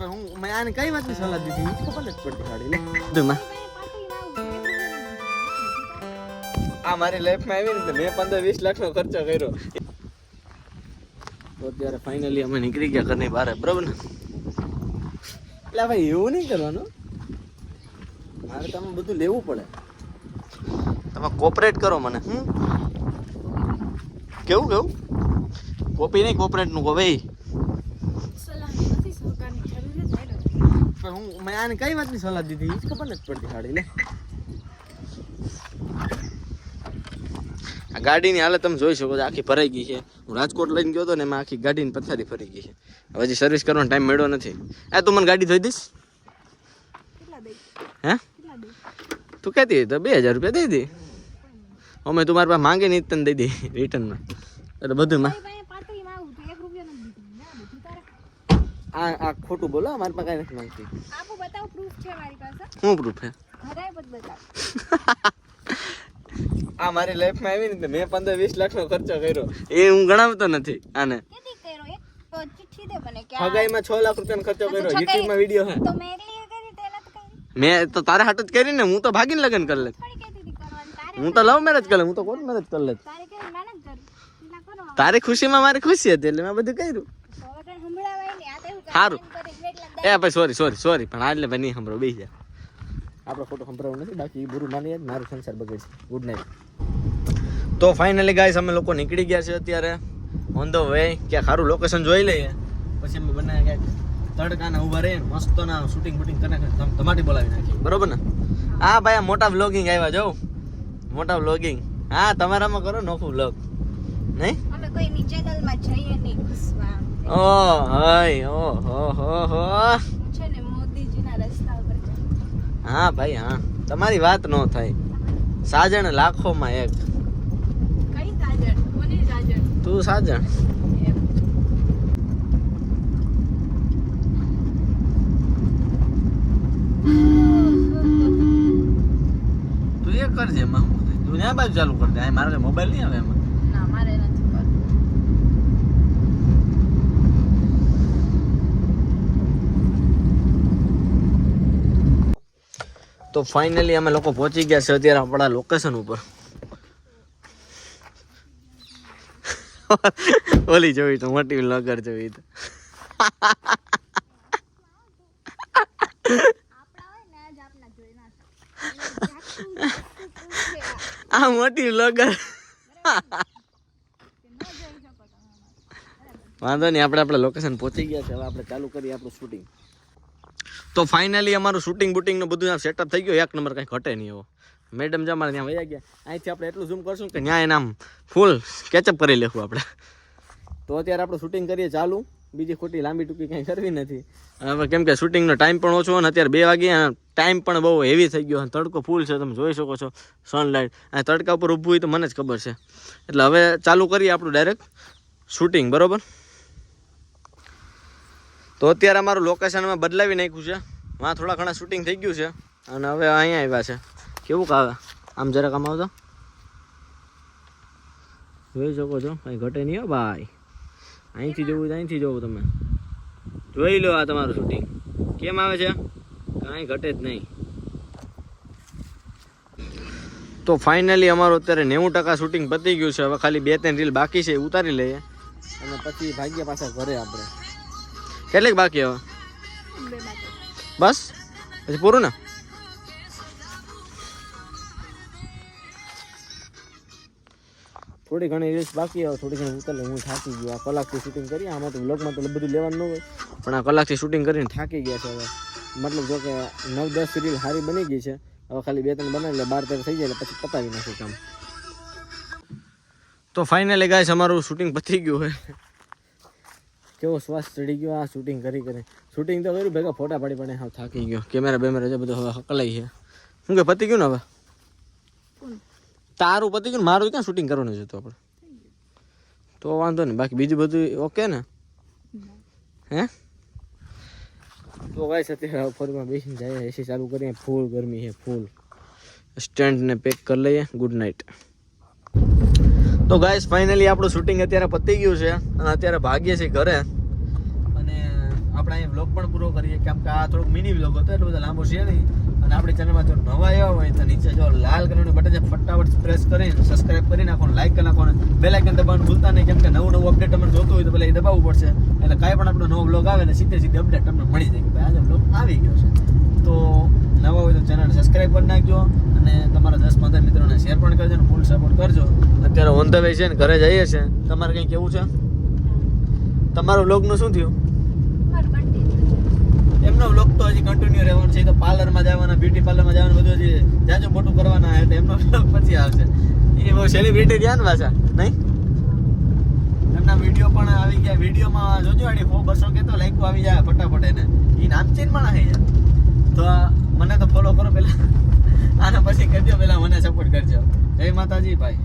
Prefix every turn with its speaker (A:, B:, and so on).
A: હું મેં આને કઈ વાતની સલાહ દીધી ખબર નથી પડતી આ મારી લાઈફમાં આવી ને મેં પંદર વીસ લાખનો ખર્ચો કર્યો. તો અત્યારે ફાઇનલી અમે નીકળી ગયા ઘરની બહાર, બરોબર ને? એટલે ભાઈ એવું નહીં કરવાનું. મારે તમે બધું લેવું પડે. તમે કોપરેટ કરો મને, હમ? કેવું કેવું? કોપી નહીં કોપરેટનું કહો, ભાઈ. પણ હું મેં આને કઈ વાતની સલાહ દીધી? ખબર નથી પડતી લે. આ ગાડીની હાલત તમે જોઈ શકો છો આખી ભરાઈ ગઈ છે. હું રાજકોટ લઈને ગયો હતો ને એમાં આખી ગાડીની પથારી ફરી ગઈ છે. હવે હજી સર્વિસ કરવાનો ટાઈમ મળ્યો નથી. એ તું મને ગાડી ધોઈ દઈશ? હે? તું કહેતી તો બે હજાર રૂપિયા દઈ દે. અમે તું મારી પાસે માંગે નહીં તને દઈ દે રિટર્નમાં એટલે બધું માં આ આ ખોટું બોલો મારી પાસે કઈ નથી માંગતી. શું પ્રૂફ હે આ મારી લાઈફમાં આવી ને તો મેં પંદર વીસ લાખનો ખર્ચો કર્યો. એ હું ગણાવતો નથી આને. ફગાઈમાં છ લાખ રૂપિયાનો ખર્ચો કર્યો યુટ્યુબમાં વીડિયો હે. મેં તો તારા હાટું જ કરી ને હું તો ભાગીને લગ્ન કરી લે હું તો લવ મેરેજ કરી હું તો કોર્ટ મેરેજ કરી તારે તારી ખુશીમાં મારી ખુશી હતી એટલે મેં બધું કર્યું. સારું એ ભાઈ સોરી સોરી સોરી પણ આટલે ભાઈ નહીં સંભળો બેસી જાય આપણો ફોટો સંભળાવો નથી બાકી બુરું માની જ મારું સંસાર બગડશે. ગુડ નાઇટ તો ફાઇનલી ગાઈસ અમે લોકો નીકળી ગયા છે અત્યારે. ઓન ધ વે ક્યાંક સારું લોકેશન જોઈ લઈએ. પછી અમે બનાવ્યા ક્યાંક તડકાના ઊભા રહીને મસ્ત ના શૂટિંગ બૂટિંગ કરી તમાટી બોલાવી નાખી બરોબર ને? હા ભાઈ આ મોટા વ્લોગિંગ આવ્યા જો મોટા વ્લોગિંગ હા તમારામાં કરો નોખું વ્લોગ નહીં?
B: અમે કોઈ નીચે દલમાં જઈએ નહીં ઘૂસવા
A: ઓ હાય ઓ હો હો હો.
B: છે ને મોદીજીના રસ્તા ઉપર
A: હા ભાઈ હા. તમારી વાત નો થાય. સાજણ લાખોમાં એક.
B: કઈ સાજણ? કોની સાજણ?
A: તું સાજણ. તું એ કરજે એમાં તું ત્યાં બાજુ ચાલુ કરી દે. આ મોબાઈલ નહીં આવે એમાં
B: ના મારે નથી કરવું
A: તો ફાઇનલી અમે લોકો પહોંચી ગયા છે અત્યારે આપણા લોકેશન ઉપર. ઓલી જોઈ તો મોટી લગર જોઈ તો. આ મોટી લગર વાંધો નહીં, આપણે આપણા લોકેશન પહોંચી ગયા છે. હવે આપણે ચાલુ કરીએ આપણું શૂટિંગ તો ફાઇનલી અમારું શૂટિંગ બુટિંગનું બધું સેટઅપ થઈ ગયું. એક નંબર કંઈ ઘટે નહીં એવો. મેડમ જ અમારે ત્યાં વયા ગયા અહીંથી આપણે એટલું ઝૂમ કરશું કે ત્યાં આમ ફૂલ કેચઅપ કરી લેખું આપણે. તો અત્યારે આપણે શૂટિંગ કરીએ ચાલુ. બીજી ખોટી લાંબી ટૂંકી કાંઈ કરવી નથી. હવે કેમ કે શૂટિંગનો ટાઈમ પણ ઓછો અને અત્યારે બે વાગે ટાઈમ પણ બહુ હેવી થઈ ગયો અને તડકો ફૂલ છે તમે જોઈ શકો છો. સનલાઇટ અને તડકા ઉપર ઊભું હોય તો મને જ ખબર છે. એટલે હવે ચાલુ કરીએ આપણું ડાયરેક્ટ શૂટિંગ બરોબર? તો અત્યારે અમારું લોકેશનમાં બદલાવી નાખ્યું છે. વાં થોડા ઘણા શૂટિંગ થઈ ગયું છે. અને હવે અહીંયા આવ્યા છે. કેવું કાવે? આમ જરાક આમ આવતો જોઈ શકો છો. કંઈ ઘટે નહીં હો ભાઈ. અહીંથી જોવું તો અહીંથી જોવું તમે. જોઈ લો આ તમારું શૂટિંગ કેમ આવે છે? કાંઈ ઘટે જ નહીં. તો ફાઇનલી અમારું અત્યારે નેવું ટકા શૂટિંગ પતી ગયું છે. હવે ખાલી બે ત્રણ રીલ બાકી છે ઉતારી લઈએ. અને પછી ભાગ્યા પાછા ઘરે આપણે. કેટલીક બાકી હવે? બસ? પછી પૂરું ને? થોડી ઘણી રીલ્સ બાકી આવે થોડી ઘણી ઉતરે હું થાકી ગયો. આ કલાકથી શૂટિંગ કરી આમાં તો વ્લોગમાં તો બધું લેવાનું ન હોય. પણ આ કલાકથી શૂટિંગ કરીને થાકી ગયા છે હવે. મતલબ જો કે નવ દસ રીલ સારી બની ગઈ છે. હવે ખાલી બે ત્રણ બનાવી એટલે બાર તેર થઈ જાય એટલે પછી પતાવી નાખું કામ. તો ફાઇનલી ગાઈસ અમારું શૂટિંગ પતી ગયું હોય કેવો શ્વાસ ચડી ગયો આ શૂટિંગ કરી કરી. શૂટિંગ તો કર્યું ભેગા ફોટા પાડી પડે હા થાકી ગયો. કેમેરા બેમેરા જે બધું હવે હકલાઈ છે. શું કે પતી ગયું ને હવે? તારું પતી ગયું મારું ક્યાં શૂટિંગ કરવાનું છે તો આપણે? તો વાંધો નહીં બાકી બીજું બધું ઓકે ને? હે? તો ગાઈસ અત્યારે ફોરમાં બેસીને જાય એસી ચાલુ કરીએ. ફૂલ ગરમી છે ફૂલ સ્ટેન્ડને પેક કરી લઈએ. ગુડ નાઇટ તો ગાઈસ ફાઇનલી આપણું શૂટિંગ અત્યારે પતી ગયું છે. અને અત્યારે ભાગીએ છીએ ઘરે. અને આપણે અહીં વ્લોગ પણ પૂરો કરીએ. કેમ કે આ થોડોક મિની વ્લોગ હતો, એટલો બધો લાંબો છે નહીં. અને આપણી ચેનલમાં જો નવા આવ્યા હોય, તો નીચે જો લાલ કલરનું બટન છે, ફટાફટ પ્રેસ કરીને સબસ્ક્રાઇબ કરી નાખો લાઈક કરી નાખો. બે આઇકન દબાવવાનું ભૂલતા નહીં, કેમ કે નવું નવું અપડેટ તમને જોતું હોય તો પહેલાં એ દબાવવું પડશે. એટલે કાંઈ પણ આપણો નવો વ્લોગ આવે ને સીધે સીધે અપડેટ તમને મળી જાય. કે ભાઈ આજે વ્લોગ આવી ગયો છે. તો નવા હોય તો ચેનલ સબસ્ક્રાઇબ કરી નાખજો અને તમારા પંદર મિત્રોને શેર પણ કરજો ને ફૂલ સપોર્ટ કરજો. અત્યારે ઓન ધ વે છે ને ઘરે જઈએ છે તમારે કંઈ કેવું છે? તમારું વ્લોગનું શું થયું? એમનો વ્લોગ તો હજી કન્ટિન્યુ રહેવાનો છે. તો પાર્લરમાં જવાના બ્યુટી પાર્લરમાં જવાનું બધું હજી જાજુ મોટું કરવાના એટલે એમનો વ્લોગ પછી આવશે. એ બહુ સેલિબ્રિટી ધ્યાન પાછા નહીં? એમના વીડિયો પણ આવી ગયા. વિડીયોમાં જોજો એની સો બસો કે તો લાઈકો આવી જાય ફટાફટ એને. એ નામચીન પણ આવી જાય તો મને તો ફોલો કરો પેલા આના પછી કરજો પેલા મને સપોર્ટ કરજો. જય માતાજી ભાઈ.